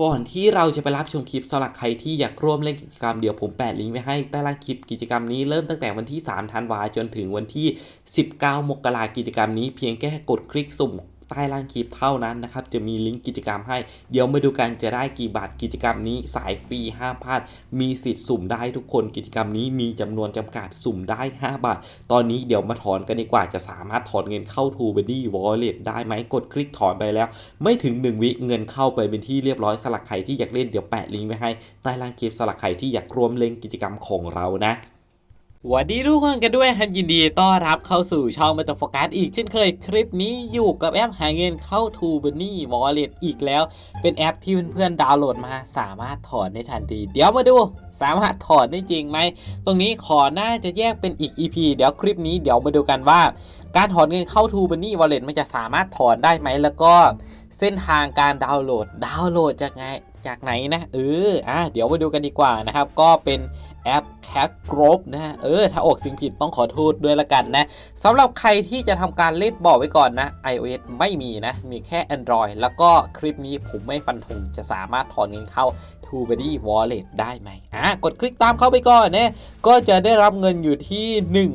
ก่อนที่เราจะไปรับชมคลิปสำหรับใครที่อยากร่วมเล่นกิจกรรมเดี๋ยวผมแปะลิงก์ไว้ให้ใต้ล่างคลิปกิจกรรมนี้เริ่มตั้งแต่วันที่ 3 ธันวาจนถึงวันที่ 19 มกรากิจกรรมนี้เพียงแค่กดคลิกสุ่ม ใต้ล่างคลิปเท่านั้นนะครับจะมีลิงก์กิจกรรมให้ เดี๋ยวมาดูกันจะได้กี่บาทกิจกรรมนี้สายฟรีห้ามพลาด มีสิทธิ์สุ่มได้ทุกคนกิจกรรมนี้มีจำนวนจำกัดสุ่มได้ 5 บาท ตอนนี้เดี๋ยวมาถอนกันดีกว่าจะสามารถถอนเงินเข้า t ู b บ d ดี้วอลเล็ตได้ไหมกดคลิกถอนไปแล้ว ไม่ถึง 1 วิเงินเข้าไปเป็นที่เรียบร้อยสลักใครที่อยากเล่นเดี๋ยวแปะลิงก์ไว้ให้ใต้ล่างคลิปสลักใครที่อยากร่วมเล่นกิจกรรมของเรานะ สวัสดีทุกคนกันด้วยครับยินดีต้อนรับเข้าสู่ช่องมาตโฟกัสอีกเช่นเคยคลิปนี้อยู่กับแอปหาเงินเข้า t ู b บ d ดี้วอลเล็ตอีกแล้ว เป็นแอปที่เพื่อนๆดาวน์โหลดมาสามารถถอนได้ทันที เดี๋ยวมาดูสามารถถอนได้จริงไหม ตรงนี้ขอน่าจะแยกเป็นอีก EP เดี๋ยวคลิปนี้เดี๋ยวมาดูกันว่า การถอนเงินเข้า t ู b บ d ดี้วอลเล็ตมันจะสามารถถอนได้ไหมแล้วก็เส้นทางการดาวน์โหลดดาวน์โหลดจากไงจากไหนนะเอออะเดี๋ยวมาดูกันดีกว่านะครับก็เป็น แอปแท็กกรบนะฮะ เออ ถ้าออกสิ่งผิดต้องขอโทษด้วยละกันนะสำหรับใครที่จะทำการเล่นบอกไว้ก่อนนะ iOS ไม่มีนะ มีแค่ Android แล้วก็คลิปนี้ผมไม่ฟันธงจะสามารถถอนเงินเข้า TubeBuddy Wallet ได้ไหมอะกดคลิกตามเข้าไปก่อนนะก็จะได้รับเงินอยู่ที่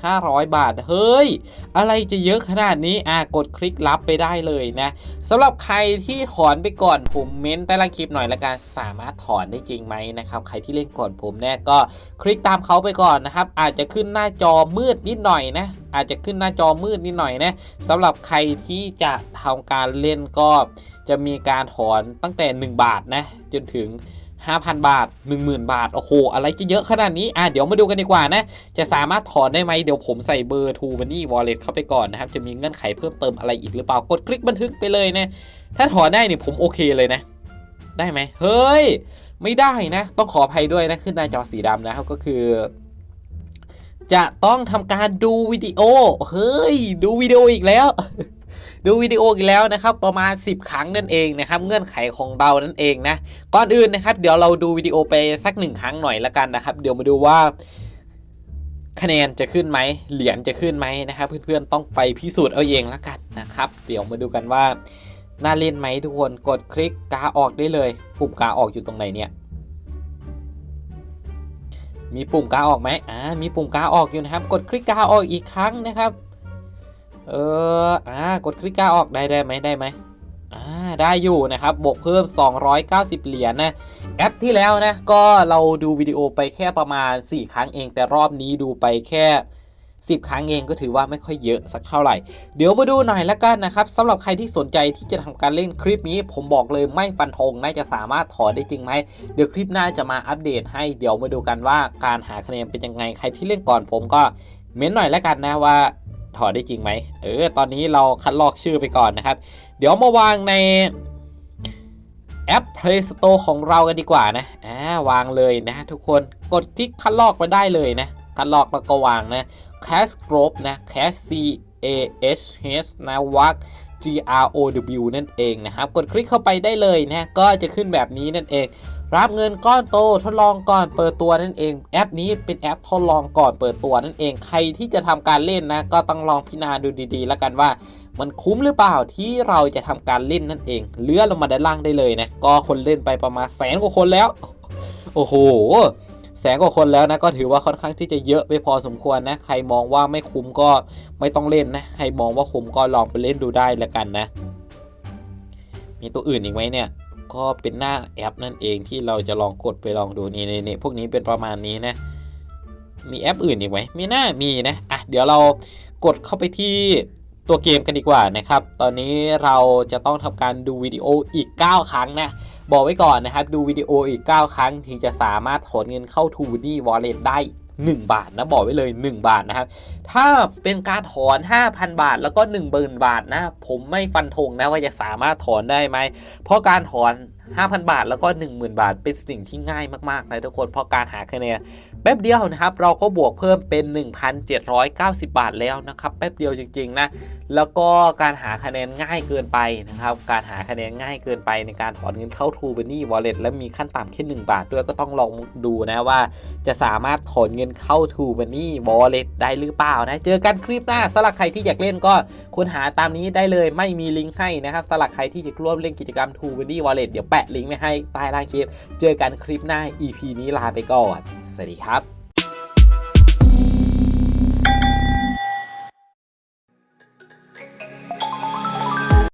1,500 บาท เฮ้ย อะไรจะเยอะขนาดนี้อะกดคลิกรับไปได้เลยนะสำหรับใครที่ถอนไปก่อนผมเม้นใต้ล่างคลิปหน่อยละกันสามารถถอนได้จริงไหมนะครับใครที่เล่นก่อนผมเนี่ยก็คลิกตามเขาไปก่อนนะครับอาจจะขึ้นหน้าจอมืดนิดหน่อยนะอาจจะขึ้นหน้าจอมืดนิดหน่อยนะสำหรับใครที่จะทำการเล่นก็จะมีการถอนตั้งแต่ 1 บาทนะจนถึง 5,000 บาท 10,000 บาท โอ้โห อะไรจะเยอะขนาดนี้ อะ เดี๋ยวมาดูกันดีกว่านะ จะสามารถถอนได้ไหม เดี๋ยวผมใส่เบอร์ True Money Wallet เข้าไปก่อนนะครับ จะมีเงื่อนไขเพิ่มเติมอะไรอีกหรือเปล่า กดคลิกบันทึกไปเลยนะ ถ้าถอนได้เนี่ยผมโอเคเลยนะ ได้ไหม เฮ้ย ไม่ได้นะ ต้องขออภัยด้วยนะ ขึ้นหน้าจอสีดำนะครับ ก็คือ จะต้องทำการดูวิดีโอ เฮ้ย ดูวิดีโออีกแล้ว ดูวิดีโออีกแล้วนะครับ ประมาณ 10 ครั้งนั่นเองนะครับ เงื่อนไขของเรานั่นเองนะ ก่อนอื่นนะครับ เดี๋ยวเราดูวิดีโอไปสักหนึ่งครั้งหน่อยละกันนะครับ เดี๋ยวมาดูว่าคะแนนจะขึ้นไหม เหรียญจะขึ้นไหมนะครับ เพื่อนๆ ต้องไปพิสูจน์เอาเองละกันนะครับ เดี๋ยวมาดูกันว่าน่าเล่นไหมทุกคน กดคลิกกาออกได้เลย ปุ่มกาออกอยู่ตรงไหนเนี่ย มีปุ่มกาออกไหมอ่า มีปุ่มกาออกอยู่นะครับ กดคลิกกาออกอีกครั้งนะครับ เออ อ่า กดคลิกกาออกได้ได้ไหมได้ไหมอ่า ได้อยู่นะครับ บวกเพิ่ม 290 เหรียญนะ แอปที่แล้วนะ ก็เราดูวิดีโอไปแค่ประมาณ 4 ครั้งเอง แต่รอบนี้ดูไปแค่ 10 ครั้งเองก็ถือว่าไม่ค่อยเยอะสักเท่าไหร่ เดี๋ยวมาดูหน่อยละกันนะครับสำหรับใครที่สนใจที่จะทำการเล่นคลิปนี้ ผมบอกเลยไม่ฟันธงน่าจะสามารถถอนได้จริงไหมเดี๋ยวคลิปหน้าจะมาอัปเดตให้เดี๋ยวมาดูกันว่าการหาคะแนนเป็นยังไงใครที่เล่นก่อนผมก็เม้นหน่อยละกันนะว่าถอนได้จริงไหมเออตอนนี้เราคัดลอกชื่อไปก่อนนะครับ เดี๋ยวมาวางในแอป Play Store ของเรากันดีกว่านะอ่าวางเลยนะทุกคนกดคลิกคัดลอกไปได้เลยนะ คัดลอกแล้วก็วางนะ Cash Group นะ Cash C A H H นะวัก G R O W นั่นเองนะครับ กดคลิกเข้าไปได้เลยนะก็จะขึ้นแบบนี้นั่นเอง รับเงินก้อนโตทดลองก่อนเปิดตัวนั่นเอง แอปนี้เป็นแอปทดลองก่อนเปิดตัวนั่นเอง ใครที่จะทำการเล่นนะ ก็ต้องลองพิจารณาดูดีๆ แล้วกันว่ามันคุ้มหรือเปล่าที่เราจะทำการเล่นนั่นเอง เลื่อนลงมาด้านล่างได้เลยนะ ก็คนเล่นไปประมาณแสนกว่าคนแล้ว โอ้โห แสนกว่าคนแล้วนะก็ถือว่าค่อนข้างที่จะเยอะไปพอสมควรนะ ใครมองว่าไม่คุ้มก็ไม่ต้องเล่นนะ ใครมองว่าคุ้มก็ลองไปเล่นดูได้แล้วกันนะ มีตัวอื่นอีกไหมเนี่ย ก็เป็นหน้าแอปนั่นเองที่เราจะลองกดไปลองดูนี่นี่พวกนี้เป็นประมาณนี้นะ มีแอปอื่นอีกไหมมีหน้ามีนะอะเดี๋ยวเรากดเข้าไปที่ ตัวเกมกันดีกว่านะครับ ตอนนี้เราจะต้องทำการดูวิดีโออีก 9 ครั้งนะ บอกไว้ก่อนนะครับ ดูวิดีโออีก 9 ครั้ง ถึงจะสามารถถอนเงินเข้า t ู b บ d ดี้ Wallet ได้ 1 บาทนะ บอกไว้เลย 1 บาทนะครับ ถ้าเป็นการถอน 5,000 บาทแล้วก็1 0,000บาทนะ ผมไม่ฟันธงนะว่าจะสามารถถอนได้ไหม เพราะการถอน 5,000 บาท แล้วก็ 10,000 บาท เป็นสิ่งที่ง่ายมากๆนะทุกคนเพราะการหาคะแนนแป๊บเดียวนะครับ เราก็บวกเพิ่มเป็น 1,790 บาทแล้วนะครับแป๊บเดียวจริงๆนะแล้วก็การหาคะแนนง่ายเกินไปนะครับการหาคะแนนง่ายเกินไปในการถอนเงินเข้า True b u n n y Wallet และมีขั้นต่ำแค่1บาทด้วยก็ต้องลองดูนะว่า จะสามารถถอนเงินเข้า True b u n n y Wallet ได้หรือเปล่านะเจอกันคลิปหน้าสำหรับใครที่อยากเล่นก็ค้นหาตามนี้ได้เลยไม่มีลิงก์ให้นะครับสำหรับใครที่อยากร่วมเล่นกิจกรรม True b u n n y Wallet เดี๋ยวแปะแปะลิงก์ไว้ให้ใต้ล่างคลิป เจอกันคลิปหน้า EP นี้ลาไปก่อน สวัสดีครับ